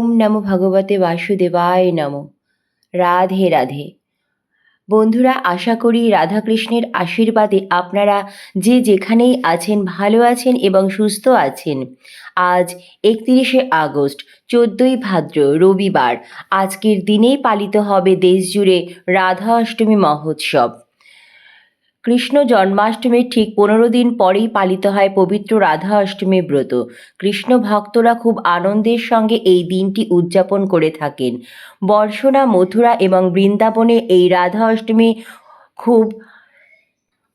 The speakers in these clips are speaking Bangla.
ওম নমো ভগবতে বাসুদেবায় নমঃ। রাধে রাধে। বন্ধুরা, আশা করি রাধাকৃষ্ণের আশীর্বাদে আপনারা যে যেখানেই আছেন, ভালো আছেন এবং সুস্থ আছেন। আজ একত্রিশে আগস্ট, চোদ্দোই ভাদ্র, রবিবার। আজকের দিনেই পালিত হবে দেশজুড়ে রাধা অষ্টমী মহোৎসব। কৃষ্ণ জন্মাষ্টমীর ঠিক পনেরো দিন পরেই পালিত হয় পবিত্র রাধা অষ্টমী ব্রত। কৃষ্ণ ভক্তরা খুব আনন্দের সঙ্গে এই দিনটি উদযাপন করে থাকেন। বর্ষনা, মথুরা এবং বৃন্দাবনে এই রাধা অষ্টমী খুব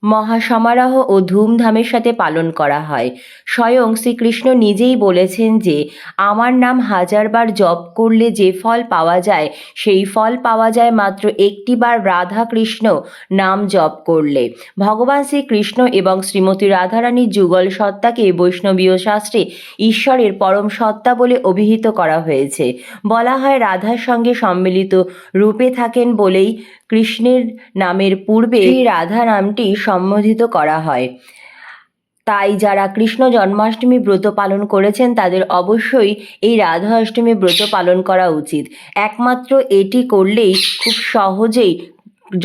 মহাসমারোহ ও ধুমধামের সাথে পালন করা হয়। স্বয়ং শ্রীকৃষ্ণ নিজেই বলেছেন যে, আমার নাম হাজারবার জপ করলে যে ফল পাওয়া যায়, সেই ফল পাওয়া যায় মাত্র একটিবার রাধা কৃষ্ণ নাম জপ করলে। ভগবান শ্রীকৃষ্ণ এবং শ্রীমতী রাধারানীর যুগল সত্তাকে বৈষ্ণবীয় শাস্ত্রে ঈশ্বরের পরম সত্তা বলে অভিহিত করা হয়েছে। বলা হয় রাধার সঙ্গে সম্মিলিত রূপে থাকেন বলেই কৃষ্ণের নামের পূর্বে রাধা নামটি সম্বোধিত করা হয়। তাই যারা কৃষ্ণ জন্মাষ্টমী ব্রত পালন করেছেন, তাদের অবশ্যই এই রাধা অষ্টমী ব্রত পালন করা উচিত। একমাত্র এটি করলেই খুব সহজেই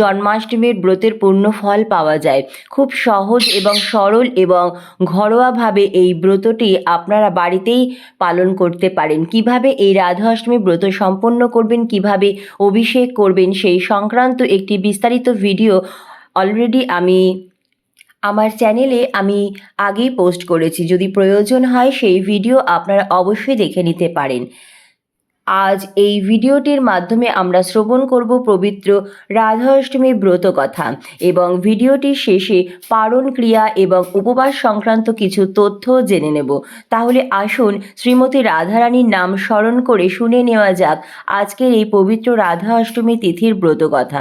জন্মাষ্টমীর ব্রতের পূর্ণ ফল পাওয়া যায়। খুব সহজ এবং সরল এবং ঘরোয়াভাবে এই ব্রতটি আপনারা বাড়িতেই পালন করতে পারেন। কীভাবে এই রাধা অষ্টমী ব্রত সম্পন্ন করবেন, কীভাবে অভিষেক করবেন, সেই সংক্রান্ত একটি বিস্তারিত ভিডিও অলরেডি আমি আমার চ্যানেলে আমি আগেই পোস্ট করেছি। যদি প্রয়োজন হয় সেই ভিডিও আপনারা অবশ্যই দেখে নিতে পারেন। আজ এই ভিডিওটির মাধ্যমে আমরা শ্রবণ করব পবিত্র রাধা অষ্টমীর ব্রত কথা এবং ভিডিওটির শেষে পারণ ক্রিয়া এবং উপবাস সংক্রান্ত কিছু তথ্য জেনে নেব। তাহলে আসুন শ্রীমতী রাধারানীর নাম স্মরণ করে শুনে নেওয়া যাক আজকের এই পবিত্র রাধা অষ্টমী তিথির ব্রত কথা।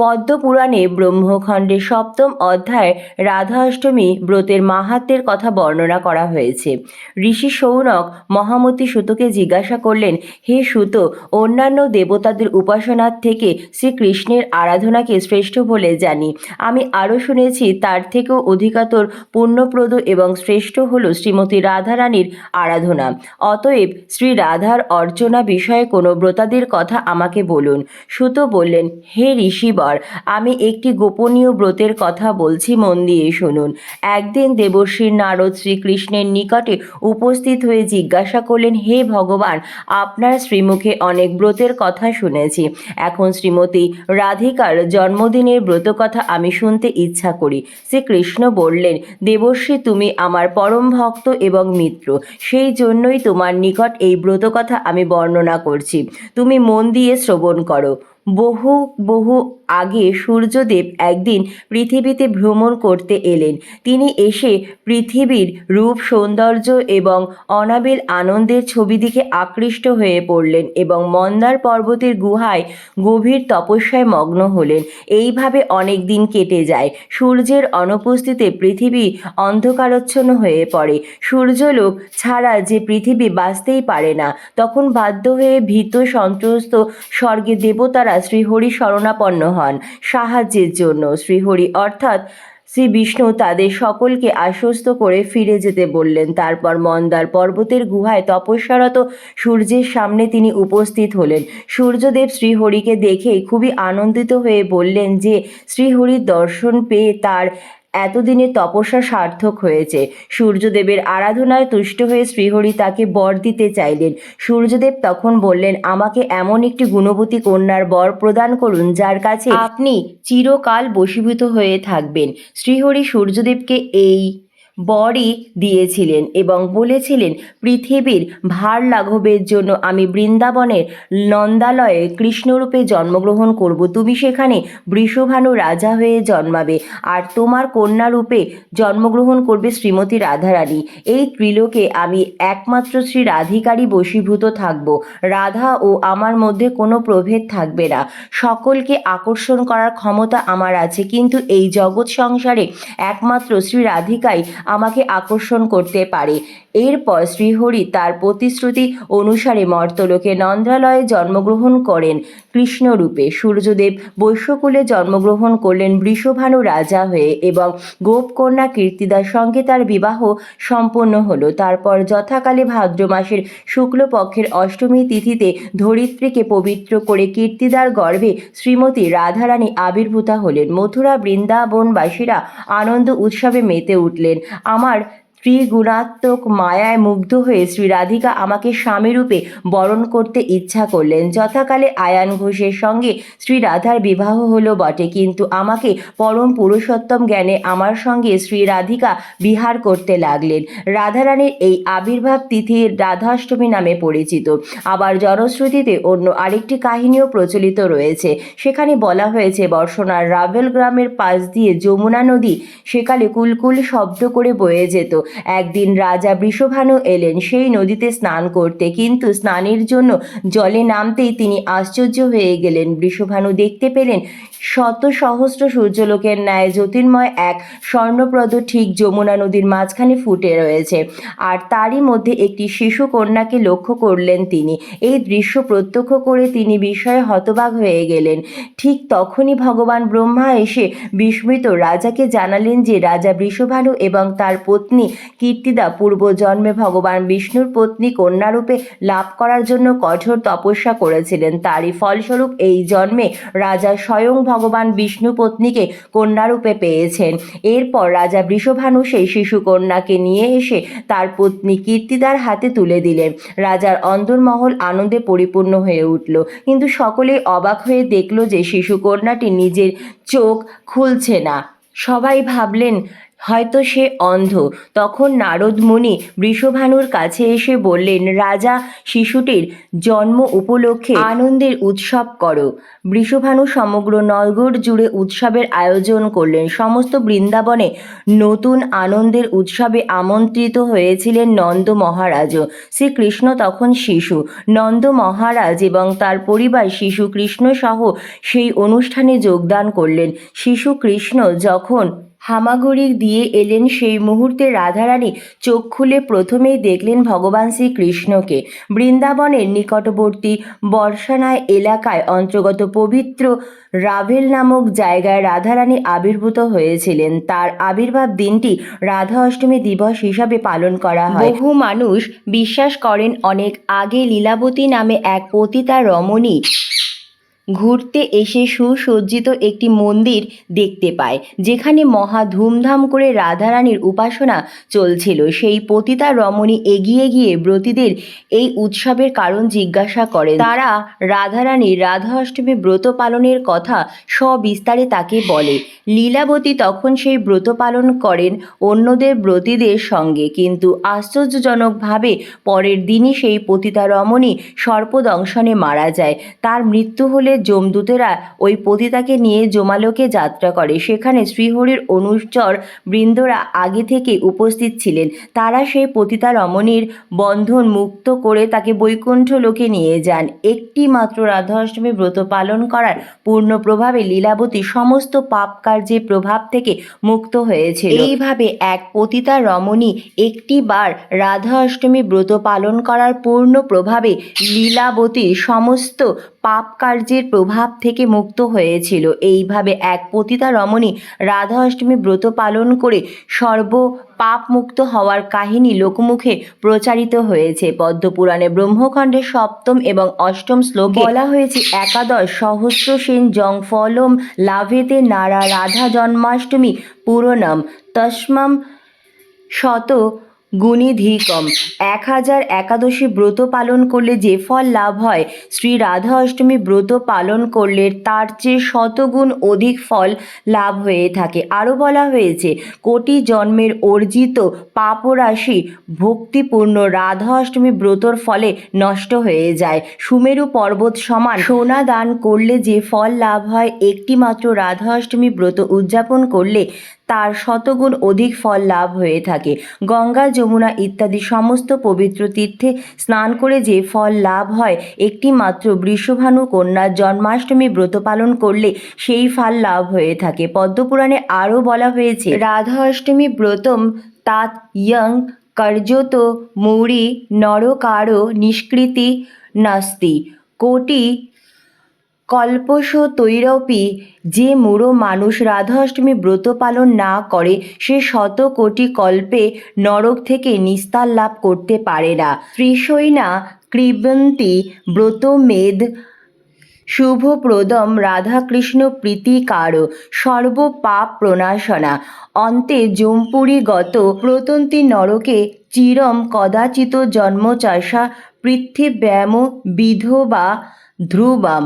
পদ্মপুরাণে ব্রহ্মখণ্ডের সপ্তম অধ্যায় রাধা অষ্টমী ব্রতের মাহাত্মের কথা বর্ণনা করা হয়েছে। ঋষি সৌনক মহামতি সুতোকে জিজ্ঞাসা করলেন, হে সুত, অন্যান্য দেবতাদের উপাসনার থেকে শ্রীকৃষ্ণের আরাধনাকে শ্রেষ্ঠ বলে জানি। আমি আরও শুনেছি, তার থেকেও অধিকতর পুণ্যপ্রদ এবং শ্রেষ্ঠ হল শ্রীমতী রাধারানীর আরাধনা। অতএব শ্রী রাধার অর্চনা বিষয়ে কোনো ব্রতাদের কথা আমাকে বলুন। সুত বললেন, হে ঋষিবর আমি একটি গোপনীয় ব্রতের কথা বলছি, মন দিয়ে শুনুন। একদিন দেবশ্রীর নারদ শ্রীকৃষ্ণের নিকটে উপস্থিত হয়ে জিজ্ঞাসা করলেন, হে ভগবান, আপনার শ্রীমুখে অনেক ব্রতের কথা শুনেছি। এখন শ্রীমতী রাধিকার জন্মদিনের ব্রত কথা আমি শুনতে ইচ্ছা করি। শ্রীকৃষ্ণ বললেন, দেবশ্রী, তুমি আমার পরম ভক্ত এবং মিত্র। সেই জন্যই তোমার নিকট এই ব্রত কথা আমি বর্ণনা করছি। তুমি মন দিয়ে শ্রবণ করো। বহু বহু আগে সূর্যদেব একদিন পৃথিবীতে ভ্রমণ করতে এলেন। তিনি এসে পৃথিবীর রূপ, সৌন্দর্য এবং অনাবিল আনন্দের ছবি দিকে আকৃষ্ট হয়ে পড়লেন এবং মন্দার পর্বতের গুহায় গভীর তপস্যায় মগ্ন হলেন। এইভাবে অনেক দিন কেটে যায়। সূর্যের অনুপস্থিতিতে পৃথিবী অন্ধকারচ্ছন্ন হয়ে পড়ে। সূর্যলোক ছাড়া যে পৃথিবী বাঁচতেই পারে না, তখন বাধ্য হয়ে ভীত সন্ত্রস্ত স্বর্গে দেবতারা শ্রীহরি শরণাপন্ন হন। সাহায্যের জন্য শ্রীহরি অর্থাৎ শ্রী বিষ্ণু তাদের সকলকে আশ্বস্ত করে ফিরে যেতে বললেন। তারপর মন্দার পর্বতের গুহায় তপস্যারত সূর্যের সামনে তিনি উপস্থিত হলেন। সূর্যদেব শ্রীহরিকে দেখেই খুবই আনন্দিত হয়ে বললেন যে, শ্রীহরির দর্শন পেয়ে তার এতদিনের তপস্যা সার্থক হয়েছে। সূর্যদেবের আরাধনায় তুষ্ট হয়ে শ্রীহরি তাকে বর দিতে চাইলেন। সূর্যদেব তখন বললেন, আমাকে এমন একটি গুণবতী কন্যার বর প্রদান করুন, যার কাছে আপনি চিরকাল বশীভূত হয়ে থাকবেন। শ্রীহরি সূর্যদেবকে এই বরই দিয়েছিলেন এবং বলেছিলেন, পৃথিবীর ভার লাঘবের জন্য আমি বৃন্দাবনের নন্দালয়ে কৃষ্ণরূপে জন্মগ্রহণ করব। তুমি সেখানে বৃষভানু রাজা হয়ে জন্মাবে আর তোমার কন্যা রূপে জন্মগ্রহণ করবে শ্রীমতী রাধারানী। এই ত্রিলোকে আমি একমাত্র শ্রী রাধিকারই বশীভূত থাকব। রাধা ও আমার মধ্যে কোনো প্রভেদ থাকবে না। সকলকে আকর্ষণ করার ক্ষমতা আমার আছে। কিন্তু এই জগৎ সংসারে একমাত্র শ্রী রাধিকাই আমাকে আকর্ষণ করতে পারে। এরপর শ্রীহরি তার প্রতিশ্রুতি অনুসারে মর্তলোকে নন্দ্রালয়ে জন্মগ্রহণ করেন। কৃষ্ণরূপে সূর্যদেব বৈশ্যকুলে জন্মগ্রহণ করলেন বৃষভানু রাজা হয়ে এবং গোপকন্যা কীর্তিদার সঙ্গে তার বিবাহ সম্পন্ন হলো। তারপর যথাকালে ভাদ্র মাসের শুক্লপক্ষের অষ্টমী তিথিতে ধরিত্রীকে পবিত্র করে কীর্তিদার গর্ভে শ্রীমতী রাধারানী আবির্ভূতা হলেন। মথুরা বৃন্দাবনবাসীরা আনন্দ উৎসবে মেতে উঠলেন। আমার ত্রিগুণাত্মক মায়ায় মুগ্ধ হয়ে শ্রী রাধিকা আমাকে স্বামীরূপে বরণ করতে ইচ্ছা করলেন। যথাকালে আয়ান ঘোষের সঙ্গে শ্রী রাধার বিবাহ হলো বটে, কিন্তু আমাকে পরম পুরুষোত্তম জ্ঞানে আমার সঙ্গে শ্রী রাধিকা বিহার করতে লাগলেন। রাধারানীর এই আবির্ভাব তিথি রাধাষ্টমী নামে পরিচিত। আবার জনশ্রুতিতে অন্য আরেকটি কাহিনীও প্রচলিত রয়েছে। সেখানে বলা হয়েছে বর্ষণার রাভেল গ্রামের পাশ দিয়ে যমুনা নদী সেকালে কুলকুল শব্দ করে বয়ে যেত। একদিন রাজা বৃষভানু এলেন। সেই নদীতে স্নান করতে। কিন্তু স্নানের জন্য জলে নামতেই তিনি আশ্চর্য হয়ে গেলেন। বৃষভানু দেখতে পেলেন শত সহস্র সূর্যলোকের ন্যায় জ্যোতির্ময় এক স্বর্ণপ্রদ ঠিক যমুনা নদীর মাঝখানে ফুটে রয়েছে। আর তারই মধ্যে একটি শিশু কন্যাকে লক্ষ্য করলেন তিনি। এই দৃশ্য প্রত্যক্ষ করে তিনি বিষয়ে হতবাক হয়ে গেলেন। ঠিক তখনই ভগবান ব্রহ্মা এসে বিস্মিত রাজাকে জানালেন যে রাজা বৃষভানু এবং তার পত্নী কীর্তিদা পূর্বজন্মে ভগবান বিষ্ণুর পত্নী কন্যারূপে লাভ করার জন্য কঠোর তপস্যা করেছিলেন। তারই ফলস্বরূপ এই জন্মে রাজা স্বয়ং ভগবান বিষ্ণু পত্নীকে কন্যারূপে পেয়েছেন। এরপর রাজা বৃষভানু সেই শিশু কন্যাকে নিয়ে এসে তার পত্নী কীর্তিদার হাতে তুলে দিলেন। রাজার অন্দরমহল আনন্দে পরিপূর্ণ হয়ে উঠল। কিন্তু সকলেই অবাক হয়ে দেখল যে শিশু কন্যাটি নিজের চোখ খুলছে না। সবাই ভাবলেন হয়তো সে অন্ধ। তখন নারদ মুনি বৃষভানুর কাছে এসে বললেন, রাজা, শিশুটির জন্ম উপলক্ষে আনন্দের উৎসব করো। বৃষভানু সমগ্র নলগড় জুড়ে উৎসবের আয়োজন করলেন। সমস্ত বৃন্দাবনে নতুন আনন্দের উৎসবে আমন্ত্রিত হয়েছিলেন নন্দ মহারাজও। শ্রীকৃষ্ণ তখন শিশু। নন্দ মহারাজ এবং তার পরিবার শিশু কৃষ্ণ সহ সেই অনুষ্ঠানে যোগদান করলেন। শিশু কৃষ্ণ যখন হামাগুড়ি দিয়ে এলেন সেই মুহূর্তে রাধারানী চোখ খুলে প্রথমেই দেখলেন ভগবান শ্রীকৃষ্ণকে। বৃন্দাবনের নিকটবর্তী বর্ষানায় এলাকায় অন্তর্গত পবিত্র রাভেল নামক জায়গায় রাধারানী আবির্ভূত হয়েছিলেন। তার আবির্ভাব দিনটি রাধা অষ্টমী দিবস হিসাবে পালন করা হয়। বহু মানুষ বিশ্বাস করেন, অনেক আগে লীলাবতী নামে এক পতিতা রমণী ঘুরতে এসে সুসজ্জিত একটি মন্দির দেখতে পায়, যেখানে মহা ধুমধাম করে রাধারানীর উপাসনা চলছিল। সেই পতিতা রমণী এগিয়ে গিয়ে ব্রতীদের এই উৎসবের কারণ জিজ্ঞাসা করে তারা রাধারানীর রাধা অষ্টমী ব্রত পালনের কথা সবিস্তারে তাকে বলে। লীলাবতী তখন সেই ব্রত পালন করেন অন্যদের ব্রতীদের সঙ্গে, কিন্তু আশ্চর্যজনকভাবে পরের দিনই সেই পতিতা রমণী সর্পদংশনে মারা যায়। তার মৃত্যু হলে যমদূতেরা ওই পতিতাকে নিয়ে জমালোকে যাত্রা করে। সেখানে শ্রীহরির অনুচর বৃন্দরা আগে থেকে উপস্থিত ছিলেন। তারা সেই পতিতা রমণীর বন্ধন মুক্ত করে তাকে বৈকুণ্ঠ লোকে নিয়ে যান। একটি মাত্র রাধা অষ্টমী ব্রত পালন করার পূর্ণ প্রভাবে লীলাবতী সমস্ত পাপ কার্যের প্রভাব থেকে মুক্ত হয়েছিল। এইভাবে এক পতিতা রমণী একটি বার রাধা অষ্টমী ব্রত পালন করার পূর্ণ প্রভাবে লীলাবতীর সমস্ত পাপ কার্যের প্রভাব থেকে মুক্ত হয়েছিল। এইভাবে এক পতিতা রমণী রাধা অষ্টমী ব্রত পালন করে সর্ব পাপ মুক্ত হওয়ার কাহিনী লোকমুখে প্রচারিত হয়েছে। পদ্মপুরাণে ব্রহ্মখণ্ডের সপ্তম এবং অষ্টম শ্লোকে বলা হয়েছে একাদশ সহস্র সেন জং ফলম লাভেতে নারা রাধা জন্মাষ্টমী পুরনম তস্মাম শত গুণিধিকম এক হাজার একাদশী ব্রত পালন করলে যে ফল লাভ হয়, শ্রী রাধা অষ্টমী ব্রত পালন করলে তার চেয়ে শতগুণ অধিক ফল লাভ হয়ে থাকে। আরও বলা হয়েছে, কোটি জন্মের অর্জিত পাপরাশি ভক্তিপূর্ণ রাধা অষ্টমী ব্রতর ফলে নষ্ট হয়ে যায়। সুমেরু পর্বত সমান সোনা দান করলে যে ফল লাভ হয় একটি মাত্র রাধা অষ্টমী ব্রত উদযাপন করলে তার শতগুণ অধিক ফল লাভ হয়ে থাকে। গঙ্গা, যমুনা ইত্যাদি সমস্ত পবিত্র তীর্থে স্নান করে যে ফল লাভ হয়, একটি মাত্র বৃষভানু কন্যার জন্মাষ্টমী ব্রত পালন করলে সেই ফল লাভ হয়ে থাকে। পদ্মপুরাণে আরও বলা হয়েছে রাধা অষ্টমী ব্রতম তাত ইয়ং কার্যত মৌরি নরকারো নিষ্কৃতি নাস্তি কোটি কল্পস তৈরপি, যে মূঢ় মানুষ রাধাষ্টমী ব্রত পালন না করে, সে শত কোটি কল্পে নরক থেকে নিস্তার লাভ করতে পারে না। ত্রিশৈনা কৃবন্তি ব্রত মেদ শুভপ্রদম রাধাকৃষ্ণ প্রীতিকার সর্ব পাপ প্রণাশনা। অন্তে জম্পুরি গত প্রতন্তি নরকে চিরম কদাচিত জন্মচাষা পৃথিব্যাম বিধবা ধ্রুবাম।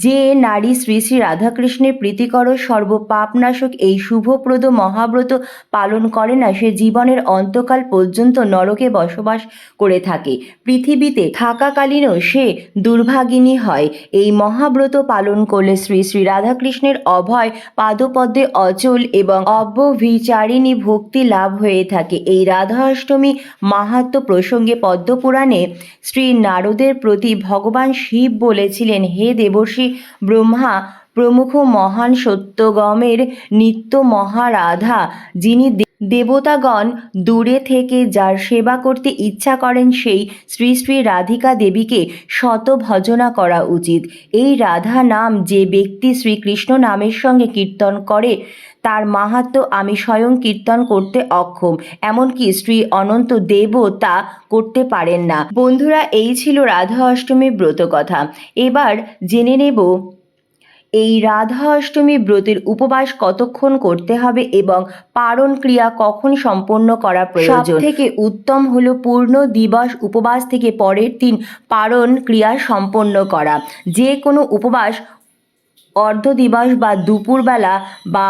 যে নারী শ্রী শ্রী রাধাকৃষ্ণের প্রীতিকর সর্বপাপনাশক এই শুভপ্রদ মহাব্রত পালন করে না, সে জীবনের অন্তকাল পর্যন্ত নরকে বসবাস করে থাকে। পৃথিবীতে থাকাকালীনও সে দুর্ভাগিনী হয়। এই মহাব্রত পালন করলে শ্রী শ্রী রাধাকৃষ্ণের অভয় পাদপদ্মে অচল এবং অব্যভিচারিণী ভক্তি লাভ হয়ে থাকে। এই রাধা অষ্টমী মাহাত্ম প্রসঙ্গে পদ্মপুরাণে শ্রী নারদের প্রতি ভগবান শিব বলেছিলেন, হে দেবর্ষি ব্রহ্মা প্রমুখ মহান সত্যগমের নিত্য মহারাধা, যিনি দেবতাগণ দূরে থেকে যার সেবা করতে ইচ্ছা করেন সেই শ্রী শ্রী রাধিকা দেবীকে শত ভজনা করা উচিত। এই রাধা নাম যে ব্যক্তি শ্রীকৃষ্ণ নামের সঙ্গে কীর্তন করে তার মাহাত্ম আমি স্বয়ং কীর্তন করতে অক্ষম, এমনকি শ্রী অনন্ত দেবও তা করতে পারেন না। বন্ধুরা, এই ছিল রাধা অষ্টমীর ব্রত কথা। এবার জেনে নেব, এই রাধা অষ্টমী ব্রতের উপবাস কতক্ষণ করতে হবে এবং পারণ ক্রিয়া কখন সম্পন্ন করা প্রয়োজন? থেকে উত্তম হলো পূর্ণ দিবস উপবাস থেকে পরের দিন পারণ ক্রিয়া সম্পন্ন করা। যে কোনো উপবাস অর্ধ দিবস বা দুপুরবেলা বা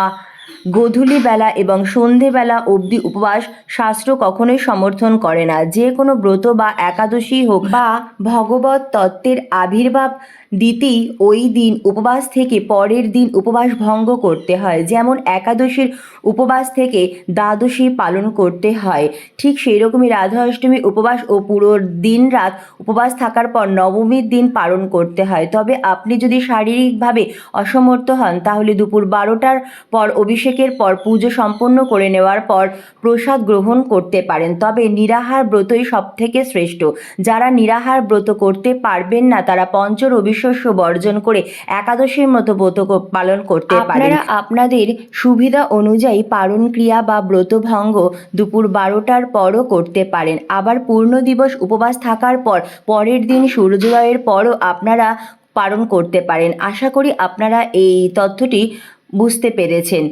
গোধূলি বেলা এবং সন্ধেবেলা অবধি উপবাস শাস্ত্র কখনোই সমর্থন করে না। যে কোনো ব্রত বা একাদশী হোক বা ভগবত তত্ত্বের আবির্ভাব দিতেই ওই দিন উপবাস থেকে পরের দিন উপবাস ভঙ্গ করতে হয়। যেমন একাদশীর উপবাস থেকে দ্বাদশী পালন করতে হয়। ঠিক সেই রকমই রাধা অষ্টমী উপবাস ও পুরো দিন রাত উপবাস থাকার পর নবমীর দিন পালন করতে হয়। তবে আপনি যদি শারীরিকভাবে অসমর্থ হন, তাহলে দুপুর বারোটার পর অভিষেকের পর পুজো সম্পন্ন করে নেওয়ার পর প্রসাদ গ্রহণ করতে পারেন। তবে নিরাহার ব্রতই সব থেকে শ্রেষ্ঠ। যারা নিরাহার ব্রত করতে পারবেন না, তারা পঞ্চ রবিশস্য বর্জন করে একাদশীর মতো ব্রত পালন করতে পারেন। আপনারা আপনাদের সুবিধা অনুযায়ী পালন ক্রিয়া বা ব্রতভঙ্গ দুপুর বারোটার পরও করতে পারেন। আবার পূর্ণ দিবস উপবাস থাকার পর পরের দিন সূর্যোদয়ের পরও আপনারা পালন করতে পারেন। আশা করি আপনারা এই তথ্যটি বুঝতে পেরেছেন।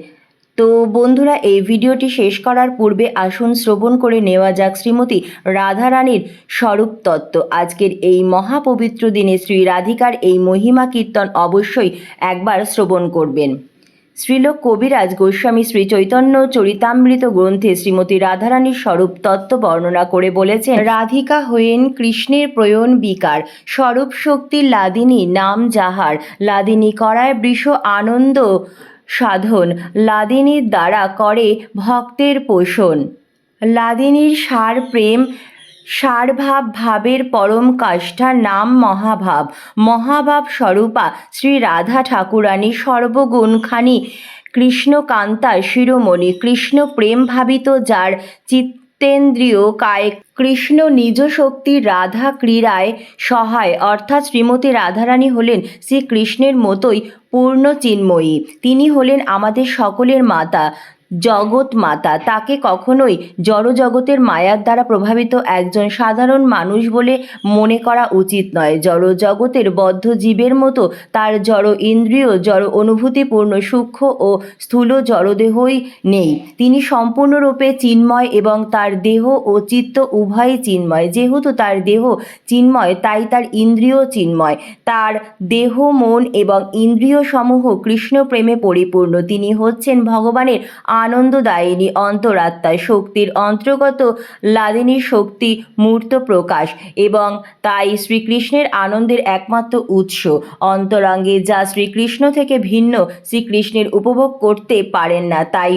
তো বন্ধুরা, এই ভিডিওটি শেষ করার পূর্বে আসুন শ্রবণ করে নেওয়া যাক শ্রীমতী রাধারানীর স্বরূপ তত্ত্ব। আজকের এই মহাপবিত্র দিনে শ্রী রাধিকার এই মহিমা কীর্তন অবশ্যই একবার শ্রবণ করবেন। শ্রীলোক কবিরাজ গোস্বামী শ্রী চৈতন্য চরিতামৃত গ্রন্থে শ্রীমতী রাধারানীর স্বরূপ তত্ত্ব বর্ণনা করে বলেছেন, রাধিকা হয়েন কৃষ্ণের প্রয়ণ বিকার, স্বরূপ শক্তি লাদিনী নাম যাহার, লাদিনী করায় বৃষ আনন্দ সাধন লাদিনীর দ্বারা করে ভক্তের পোষণ। লাদিনীর সার প্রেম, সারভাব ভাবের পরম কাষ্ঠার নাম মহাভাব। মহাভাব স্বরূপা শ্রী রাধা ঠাকুরানী সর্বগুণখানি কৃষ্ণকান্তা শিরোমণি। কৃষ্ণ প্রেম ভাবিত যার চিত্তেন্দ্রিয় কায় কৃষ্ণ নিজ শক্তি রাধা ক্রীড়ায় সহায়। অর্থাৎ শ্রীমতী রাধারানী হলেন শ্রীকৃষ্ণের মতোই পূর্ণ চিন্ময়ী। তিনি হলেন আমাদের সকলের মাতা। জগৎ মাতা তাকে কখনোই জড়জগতের মায়ার দ্বারা প্রভাবিত একজন সাধারণ মানুষ বলে মনে করা উচিত নয়। জড় জগতের বদ্ধ জীবের মতো তার জড় ইন্দ্রিয়, জড় অনুভূতিপূর্ণ সূক্ষ্ম ও স্থূল জড়দেহই নেই। তিনি সম্পূর্ণরূপে চিন্ময় এবং তার দেহ ও চিত্ত উভয়ই চিন্ময়। যেহেতু তার দেহ চিন্ময়, তাই তার ইন্দ্রিয় চিন্ময়। তার দেহ, মন এবং ইন্দ্রিয় সমূহ কৃষ্ণ প্রেমে পরিপূর্ণ। তিনি হচ্ছেন ভগবানের আনন্দদায়িনী অন্তরাত্মা শক্তির অন্তর্গত লাদিনীর শক্তি মূর্ত প্রকাশ এবং তাই শ্রীকৃষ্ণের আনন্দের একমাত্র উৎস। অন্তরঙ্গে যা শ্রীকৃষ্ণ থেকে ভিন্ন, শ্রীকৃষ্ণের উপভোগ করতে পারেন না, তাই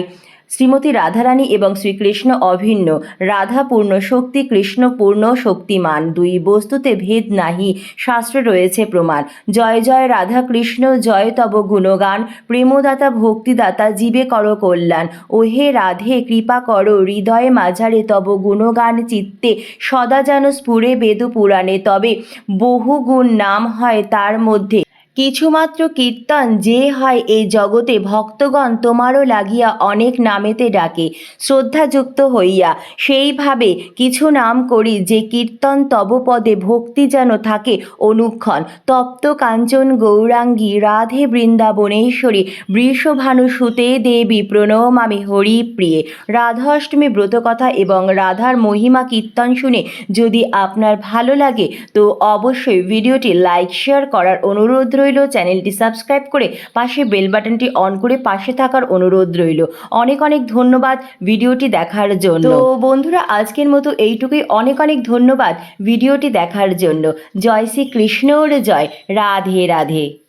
শ্রীমতী রাধারানী এবং শ্রীকৃষ্ণ অভিন্ন। রাধা পূর্ণ শক্তি কৃষ্ণ পূর্ণ শক্তিমান। দুই বস্তুতে ভেদ নাহি, শাস্ত্রে রয়েছে প্রমাণ। জয় জয় রাধা কৃষ্ণ জয় তব গুণগান। প্রেমদাতা, ভক্তিদাতা, জীবে কর কল্যাণ। ও হে রাধে, কৃপা কর, হৃদয়ে মাঝারে তব গুণগান চিত্তে। সদা যেন স্ফুরে বেদ পুরাণে তবে বহু গুণ নাম হয় তার মধ্যে। কিছুমাত্র কীর্তন যে হয় এই জগতে ভক্তগণ তোমারও লাগিয়া অনেক নামেতে ডাকে, শ্রদ্ধাযুক্ত হইয়া। সেইভাবে কিছু নাম করি যে কীর্তন তব পদে ভক্তি যেন থাকে অনুক্ষণ। তপ্ত কাঞ্চন গৌরাঙ্গী, রাধে বৃন্দাবনেশ্বরী বৃষভানু সুতে দেবী প্রণমামি হরিপ্রিয়ে। রাধাষ্টমী ব্রতকথা এবং রাধার মহিমা কীর্তন শুনে যদি আপনার ভালো লাগে, তো অবশ্যই ভিডিওটি লাইক, শেয়ার করার অনুরোধ রইল। চ্যানেলটি সাবস্ক্রাইব করে পাশে বেল বাটনটি অন করে পাশে থাকার অনুরোধ রইল। অনেক অনেক ধন্যবাদ ভিডিওটি দেখার জন্য। তো বন্ধুরা, আজকের মতো এইটুকুই। অনেক অনেক ধন্যবাদ ভিডিওটি দেখার জন্য। জয় শ্রী কৃষ্ণর জয়। রাধে রাধে।